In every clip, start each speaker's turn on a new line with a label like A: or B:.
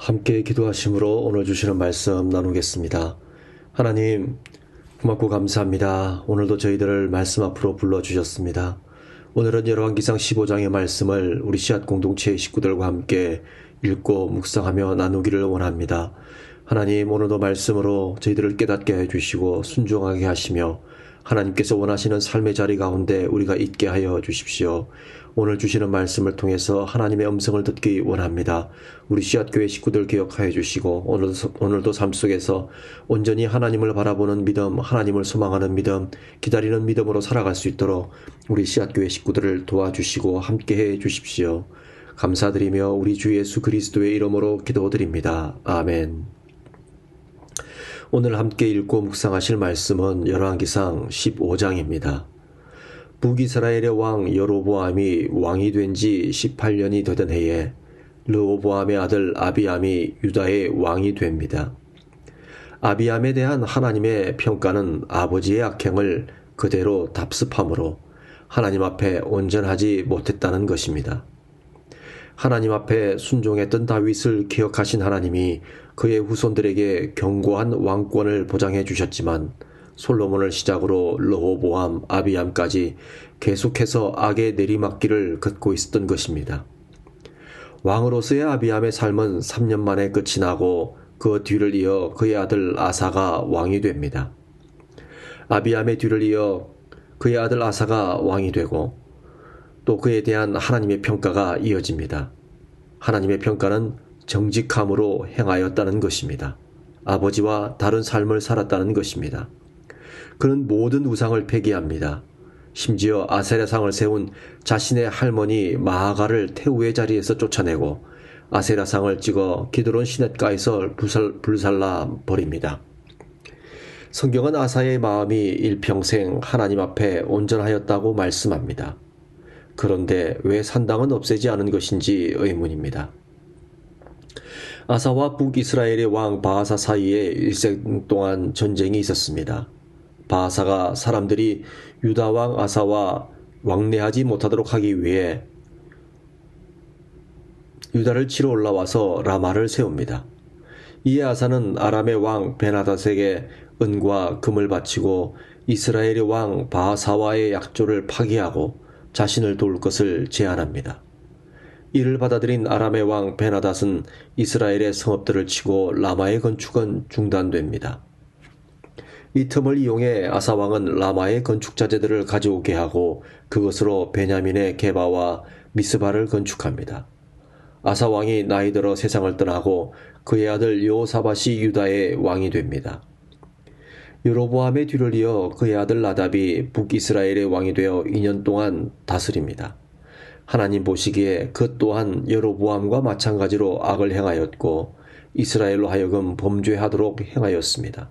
A: 함께 기도하심으로 오늘 주시는 말씀 나누겠습니다. 하나님, 고맙고 감사합니다. 오늘도 저희들을 말씀 앞으로 불러주셨습니다. 오늘은 열왕기상 15장의 말씀을 우리 씨앗 공동체 식구들과 함께 읽고 묵상하며 나누기를 원합니다. 하나님, 오늘도 말씀으로 저희들을 깨닫게 해주시고 순종하게 하시며 하나님께서 원하시는 삶의 자리 가운데 우리가 있게 하여 주십시오. 오늘 주시는 말씀을 통해서 하나님의 음성을 듣기 원합니다. 우리 씨앗교회 식구들 기억하여 주시고 오늘도, 오늘도 삶 속에서 온전히 하나님을 바라보는 믿음, 하나님을 소망하는 믿음, 기다리는 믿음으로 살아갈 수 있도록 우리 씨앗교회 식구들을 도와주시고 함께해 주십시오. 감사드리며 우리 주 예수 그리스도의 이름으로 기도드립니다. 아멘. 오늘 함께 읽고 묵상하실 말씀은 열왕기상 15장입니다. 북이스라엘의 왕 여로보암이 왕이 된 지 18년이 되던 해에 르오보암의 아들 아비암이 유다의 왕이 됩니다. 아비암에 대한 하나님의 평가는 아버지의 악행을 그대로 답습함으로 하나님 앞에 온전하지 못했다는 것입니다. 하나님 앞에 순종했던 다윗을 기억하신 하나님이 그의 후손들에게 견고한 왕권을 보장해 주셨지만 솔로몬을 시작으로 르호보암, 아비암까지 계속해서 악의 내리막길을 걷고 있었던 것입니다. 왕으로서의 아비암의 삶은 3년 만에 끝이 나고 그 뒤를 이어 그의 아들 아사가 왕이 됩니다. 아비암의 뒤를 이어 그의 아들 아사가 왕이 되고 또 그에 대한 하나님의 평가가 이어집니다. 하나님의 평가는 정직함으로 행하였다는 것입니다. 아버지와 다른 삶을 살았다는 것입니다. 그는 모든 우상을 폐기합니다. 심지어 아세라상을 세운 자신의 할머니 마하가를 태우의 자리에서 쫓아내고 아세라상을 찍어 기드론 시냇가에서 불살, 불살 라 버립니다. 성경은 아사의 마음이 일평생 하나님 앞에 온전하였다고 말씀합니다. 그런데 왜 산당은 없애지 않은 것인지 의문입니다. 아사와 북이스라엘의 왕 바하사 사이에 일생 동안 전쟁이 있었습니다. 바하사가 사람들이 유다 왕 아사와 왕래하지 못하도록 하기 위해 유다를 치러 올라와서 라마를 세웁니다. 이에 아사는 아람의 왕 베나닷에게 은과 금을 바치고 이스라엘의 왕 바하사와의 약조를 파기하고 자신을 도울 것을 제안합니다. 이를 받아들인 아람의 왕 베나닷은 이스라엘의 성읍들을 치고 라마의 건축은 중단됩니다. 이 틈을 이용해 아사왕은 라마의 건축 자재들을 가져오게 하고 그것으로 베냐민의 게바와 미스바를 건축합니다. 아사왕이 나이 들어 세상을 떠나고 그의 아들 요사밭이 유다의 왕이 됩니다. 여로보암의 뒤를 이어 그의 아들 나답이 북이스라엘의 왕이 되어 2년 동안 다스립니다. 하나님 보시기에 그 또한 여로보암과 마찬가지로 악을 행하였고 이스라엘로 하여금 범죄하도록 행하였습니다.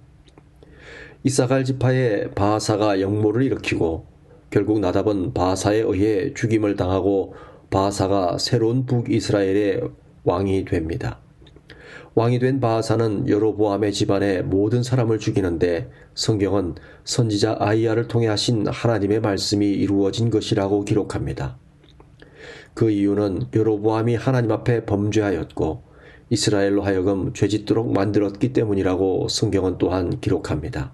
A: 이사갈 지파의 바하사가 영모를 일으키고 결국 나답은 바하사에 의해 죽임을 당하고 바하사가 새로운 북이스라엘의 왕이 됩니다. 왕이 된 바하사는 여로보암의 집안의 모든 사람을 죽이는데 성경은 선지자 아이야를 통해 하신 하나님의 말씀이 이루어진 것이라고 기록합니다. 그 이유는 여로보암이 하나님 앞에 범죄하였고 이스라엘로 하여금 죄짓도록 만들었기 때문이라고 성경은 또한 기록합니다.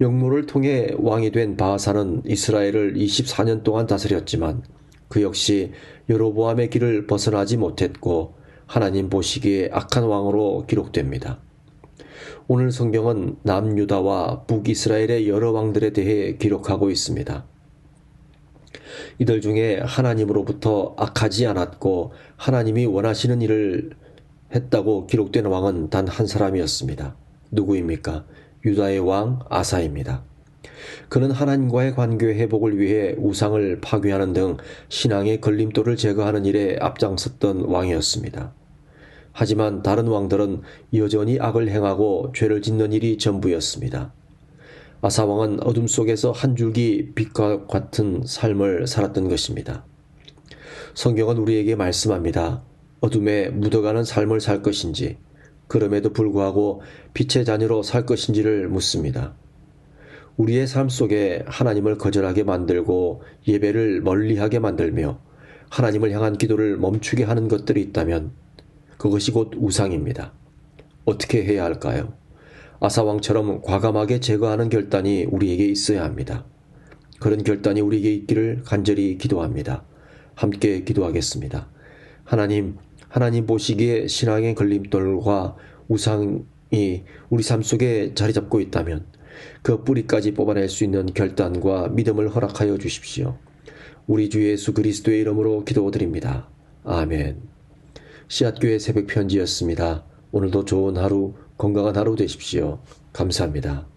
A: 영모를 통해 왕이 된 바하사는 이스라엘을 24년 동안 다스렸지만 그 역시 여로보암의 길을 벗어나지 못했고 하나님 보시기에 악한 왕으로 기록됩니다. 오늘 성경은 남유다와 북이스라엘의 여러 왕들에 대해 기록하고 있습니다. 이들 중에 하나님으로부터 악하지 않았고 하나님이 원하시는 일을 했다고 기록된 왕은 단 한 사람이었습니다. 누구입니까? 유다의 왕 아사입니다. 그는 하나님과의 관계 회복을 위해 우상을 파괴하는 등 신앙의 걸림돌을 제거하는 일에 앞장섰던 왕이었습니다. 하지만 다른 왕들은 여전히 악을 행하고 죄를 짓는 일이 전부였습니다. 아사 왕은 어둠 속에서 한 줄기 빛과 같은 삶을 살았던 것입니다. 성경은 우리에게 말씀합니다. 어둠에 묻어가는 삶을 살 것인지, 그럼에도 불구하고 빛의 자녀로 살 것인지를 묻습니다. 우리의 삶 속에 하나님을 거절하게 만들고 예배를 멀리하게 만들며 하나님을 향한 기도를 멈추게 하는 것들이 있다면 그것이 곧 우상입니다. 어떻게 해야 할까요? 아사왕처럼 과감하게 제거하는 결단이 우리에게 있어야 합니다. 그런 결단이 우리에게 있기를 간절히 기도합니다. 함께 기도하겠습니다. 하나님, 하나님 보시기에 신앙의 걸림돌과 우상이 우리 삶 속에 자리 잡고 있다면 그 뿌리까지 뽑아낼 수 있는 결단과 믿음을 허락하여 주십시오. 우리 주 예수 그리스도의 이름으로 기도드립니다. 아멘. 씨앗교회 새벽 편지였습니다. 오늘도 좋은 하루, 건강한 하루 되십시오. 감사합니다.